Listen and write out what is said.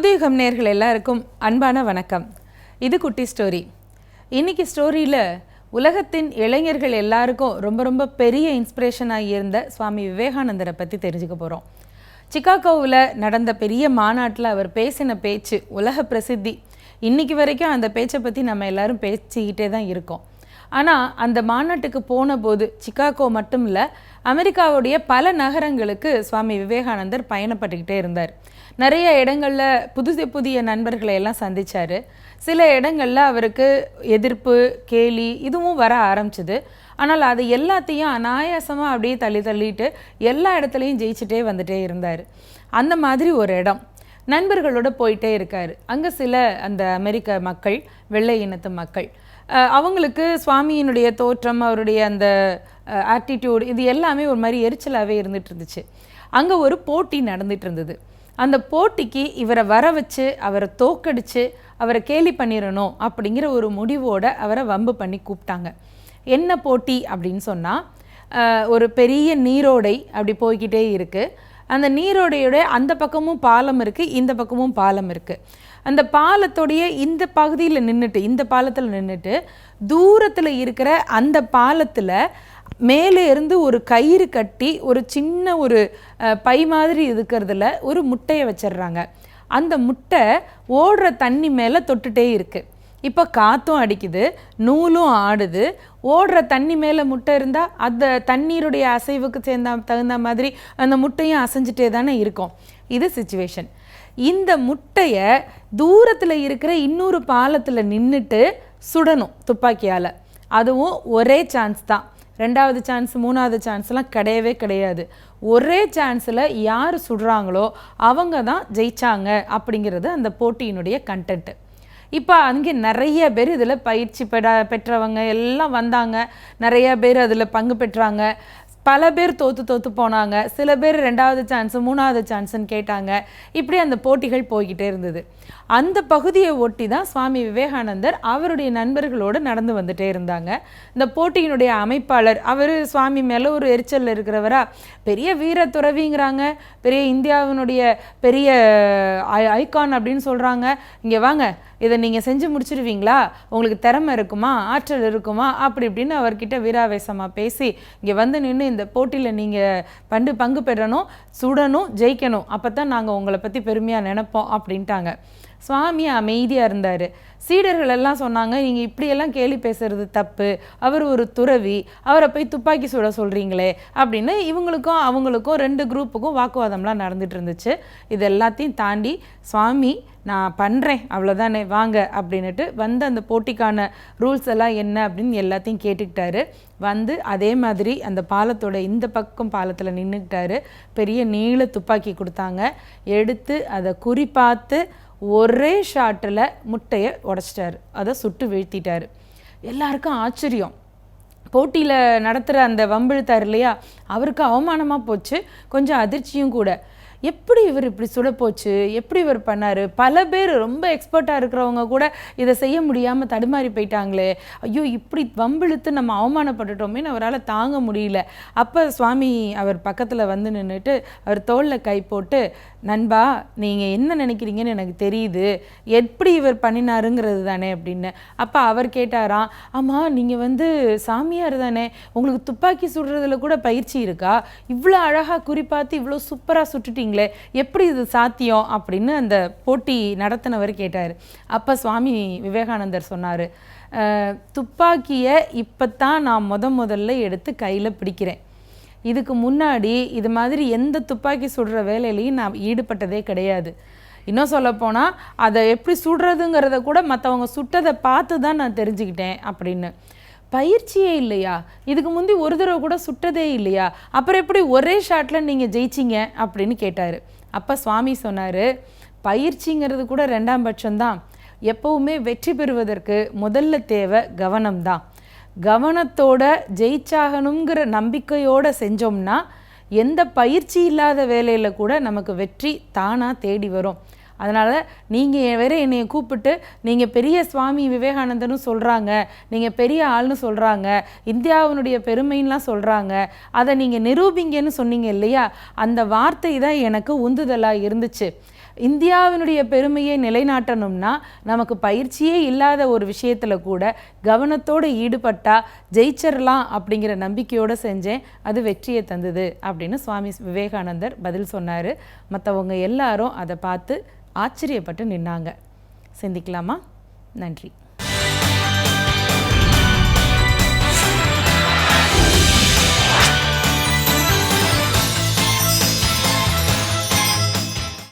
புதுயுகம் நேர்கள் எல்லாருக்கும் அன்பான வணக்கம். இது குட்டி ஸ்டோரி இன்னைக்கு ஸ்டோரியில் உலகத்தின் இளைஞர்கள் எல்லாருக்கும் ரொம்ப ரொம்ப பெரிய இன்ஸ்பிரேஷனாக இருந்த சுவாமி விவேகானந்தரை பற்றி தெரிஞ்சுக்க போகிறோம் சிக்காகோவில் நடந்த பெரிய மாநாட்டில் அவர் பேசின பேச்சு உலக பிரசித்தி. இன்னைக்கு வரைக்கும் அந்த பேச்சை பற்றி நம்ம எல்லாரும் பேசிக்கிட்டே தான் இருக்கோம். ஆனால் அந்த மாநாட்டுக்கு போன போது சிக்காகோ மட்டும் இல்லை அமெரிக்காவுடைய பல நகரங்களுக்கு சுவாமி விவேகானந்தர் பயணப்பட்டுக்கிட்டே இருந்தார். நிறைய இடங்களில் புதுசு புதிய நண்பர்களை எல்லாம் சந்தித்தார் சில இடங்களில் அவருக்கு எதிர்ப்பு கேலி இதுவும் வர ஆரம்பிச்சுது. ஆனால் அது எல்லாத்தையும் அனாயாசமாக அப்படியே தள்ளி தள்ளிட்டு எல்லா இடத்துலையும் ஜெயிச்சுட்டே வந்துட்டே இருந்தார். அந்த மாதிரி ஒரு இடம். நண்பர்களோட போயிட்டே இருக்கார். அங்கே சில அந்த அமெரிக்க மக்கள் வெள்ளை இனத்து மக்கள். அவங்களுக்கு சுவாமியினுடைய தோற்றம் அவருடைய அந்த ஆட்டிடியூட் இது எல்லாமே ஒரு மாதிரி எரிச்சலாகவே இருந்துட்டு இருந்துச்சு. அங்கே ஒரு போட்டி நடந்துட்டு இருந்தது. அந்த போட்டிக்கு இவரை வர வச்சு அவரை தோக்கடிச்சு அவரை கேலி பண்ணிடணும் அப்படிங்கிற ஒரு முடிவோட அவரை வம்பு பண்ணி கூப்பிட்டாங்க. என்ன போட்டி அப்படின்னு சொன்னால் ஒரு பெரிய நீரோடை அப்படி போய்கிட்டே இருக்குது அந்த நீரோடையோட அந்த பக்கமும் பாலம் இருக்குது இந்த பக்கமும் பாலம் இருக்குது அந்த பாலத்தோடைய இந்த பகுதியில் நின்றுட்டு இந்த பாலத்தில் நின்றுட்டு தூரத்தில் இருக்கிற அந்த பாலத்தில் மேலே இருந்து ஒரு கயிறு கட்டி ஒரு சின்ன ஒரு பை மாதிரி இருக்கிறதுல ஒரு முட்டையை வச்சிடுறாங்க. அந்த முட்டை ஓடுற தண்ணி மேலே தொட்டுட்டே இருக்குது இப்போ காற்றும் அடிக்குது நூலும் ஆடுது. ஓடுற தண்ணி மேலே முட்டை இருந்தால் அந்த தண்ணீருடைய அசைவுக்கு சேர்ந்த தகுந்த மாதிரி அந்த முட்டையும் அசைஞ்சிட்டே தானே இருக்கும். இது சுச்சுவேஷன் இந்த முட்டையை தூரத்தில் இருக்கிற இன்னொரு பாலத்தில் நின்றுட்டு சுடணும் துப்பாக்கியால். அதுவும் ஒரே சான்ஸ் தான். ரெண்டாவது சான்ஸ் மூணாவது சான்ஸ்லாம் கிடையவே கிடையாது. ஒரே சான்ஸில் யார் சுடுறாங்களோ அவங்க தான் ஜெயிச்சாங்க அப்படிங்கிறது அந்த போட்டியினுடைய கண்டென்ட்டு இப்போ அங்கே நிறைய பேர் இதில் பயிற்சி பெற பெற்றவங்க எல்லாம் வந்தாங்க. நிறைய பேர் அதில் பங்கு பெற்றாங்க. பல பேர் தோத்து தோத்து போனாங்க. சில பேர் ரெண்டாவது சான்ஸ் மூணாவது சான்ஸுன்னு கேட்டாங்க. இப்படி அந்த போட்டிகள் போய்கிட்டே இருந்தது. அந்த பகுதியை ஒட்டி தான் சுவாமி விவேகானந்தர் அவருடைய நண்பர்களோடு நடந்து வந்துட்டே இருந்தாங்க. இந்த போட்டியினுடைய அமைப்பாளர் அவர் சுவாமி மேலே ஒரு எரிச்சலில் இருக்கிறவரா? பெரிய வீர துறவிங்கிறாங்க. பெரிய இந்தியாவினுடைய பெரிய ஐ- ஐகான் அப்படின்னு சொல்கிறாங்க இங்கே வாங்க இதை நீங்கள் செஞ்சு முடிச்சிருவீங்களா? உங்களுக்கு திறமை இருக்குமா? ஆற்றல் இருக்குமா? அப்படி இப்படின்னு அவர்கிட்ட வீராவேசமாக பேசி இங்கே வந்து நின்று இந்த போட்டியில் நீங்கள் பண்டு பங்கு பெறணும் சுடணும் ஜெயிக்கணும். அப்போ தான் நாங்கள் உங்களை பற்றி பெருமையாக நினைப்போம் அப்படின்ட்டாங்க. சுவாமி அமைதியாக இருந்தார். சீடர்கள் எல்லாம் சொன்னாங்க நீங்கள் இப்படியெல்லாம் கேலி பேசுறது தப்பு. அவர் ஒரு துறவி. அவரை போய் துப்பாக்கி சுட சொல்கிறீங்களே அப்படின்னு இவங்களுக்கும் அவங்களுக்கும் ரெண்டு குரூப்புக்கும் வாக்குவாதம்லாம் நடந்துட்டு இருந்துச்சு. இது எல்லாத்தையும் தாண்டி சுவாமி நான் பண்ணுறேன் அவ்வளோதானே வாங்க அப்படின்னுட்டு வந்து அந்த போட்டிக்கான ரூல்ஸ் எல்லாம் என்ன அப்படின்னு எல்லாத்தையும் கேட்டுக்கிட்டாரு. வந்து அதே மாதிரி அந்த பாலத்தோட இந்த பக்கம் பாலத்தில் நின்றுக்கிட்டாரு பெரிய நீள துப்பாக்கி கொடுத்தாங்க. எடுத்து அதை குறிப்பாத்து ஒரே ஷாட்டில் முட்டையை உடச்சிட்டார். அதை சுட்டு வீழ்த்திட்டார். எல்லாருக்கும் ஆச்சரியம். போட்டியில் நடத்துகிற அந்த வம்பிழுத்தார் இல்லையா? அவருக்கு அவமானமாக போச்சு. கொஞ்சம் அதிர்ச்சியும் கூட. எப்படி இவர் இப்படி சுடப்போச்சு? போச்சு எப்படி இவர் பண்ணார்? பல பேர் ரொம்ப எக்ஸ்பர்ட்டாக இருக்கிறவங்க கூட இதை செய்ய முடியாமல் தடுமாறி போயிட்டாங்களே. ஐயோ இப்படி வம்பிழுத்து நம்ம அவமானப்பட்டுட்டோமேன்னு அவரால் தாங்க முடியல. அப்போ சுவாமி அவர் பக்கத்தில் வந்து நின்றுட்டு அவர் தோளில் கை போட்டு நண்பா நீங்கள் என்ன நினைக்கிறீங்கன்னு எனக்கு தெரியுது. எப்படி இவர் பண்ணினாருங்கிறது தானே அப்படின்னு. அப்போ அவர் கேட்டாராம் ஆமாம் நீங்கள் வந்து சாமியார் தானே. உங்களுக்கு துப்பாக்கி சுடுறதுல கூட பயிற்சி இருக்கா? இவ்வளோ அழகாக குறிப்பாத்து இவ்வளோ சூப்பராக சுட்டுட்டீங்களே எப்படி இது சாத்தியம் அப்படின்னு அந்த போட்டி நடத்தினவர் கேட்டார். அப்போ சுவாமி விவேகானந்தர் சொன்னார் துப்பாக்கியை இப்போ தான் நான் முத முதல்ல எடுத்து கையில் பிடிக்கிறேன். இதுக்கு முன்னாடி இது மாதிரி எந்த துப்பாக்கி சுடுற வேலையிலையும் நான் ஈடுபட்டதே கிடையாது. இன்னும் சொல்லப்போனால் அதை எப்படி சுடுறதுங்கிறத கூட மற்றவங்க சுட்டதை பார்த்து தான் நான் தெரிஞ்சுக்கிட்டேன் அப்படின்னு. பயிற்சியே இல்லையா? இதுக்கு முந்தி ஒரு தடவை கூட சுட்டதே இல்லையா? அப்புறம் எப்படி ஒரே ஷாட்டில் நீங்கள் ஜெயிச்சிங்க அப்படின்னு கேட்டார். அப்போ சுவாமி சொன்னார் பயிற்சிங்கிறது கூட ரெண்டாம் பட்சம்தான். எப்பவுமே வெற்றி பெறுவதற்கு முதல்ல தேவை கவனம்தான். கவனத்தோட ஜெயிச்சாகணுங்கிற நம்பிக்கையோடு செஞ்சோம்னா எந்த பயிற்சி இல்லாத வேலையில் கூட நமக்கு வெற்றி தானாக தேடி வரும். அதனால் நீங்கள் வேற என்னையை கூப்பிட்டு நீங்கள் பெரிய சுவாமி விவேகானந்தரும் சொல்கிறாங்க நீங்கள் பெரிய ஆள்னு சொல்கிறாங்க இந்தியாவினுடைய பெருமைன்லாம் சொல்கிறாங்க அதை நீங்கள் நிரூபிங்கன்னு சொன்னீங்க இல்லையா? அந்த வார்த்தை தான் எனக்கு உந்துதலாக இருந்துச்சு. இந்தியாவினுடைய பெருமையை நிலைநாட்டணும்னா நமக்கு பயிற்சியே இல்லாத ஒரு விஷயத்தில் கூட கவனத்தோடு ஈடுபட்டால் ஜெயிச்சிடலாம் அப்படிங்கிற நம்பிக்கையோடு செஞ்சேன். அது வெற்றியை தந்தது அப்படின்னு சுவாமி விவேகானந்தர் பதில் சொன்னார். மற்றவங்க எல்லாரும் அதை பார்த்து ஆச்சரியப்பட்டு நின்னாங்க. சிந்திக்கலாமா? நன்றி.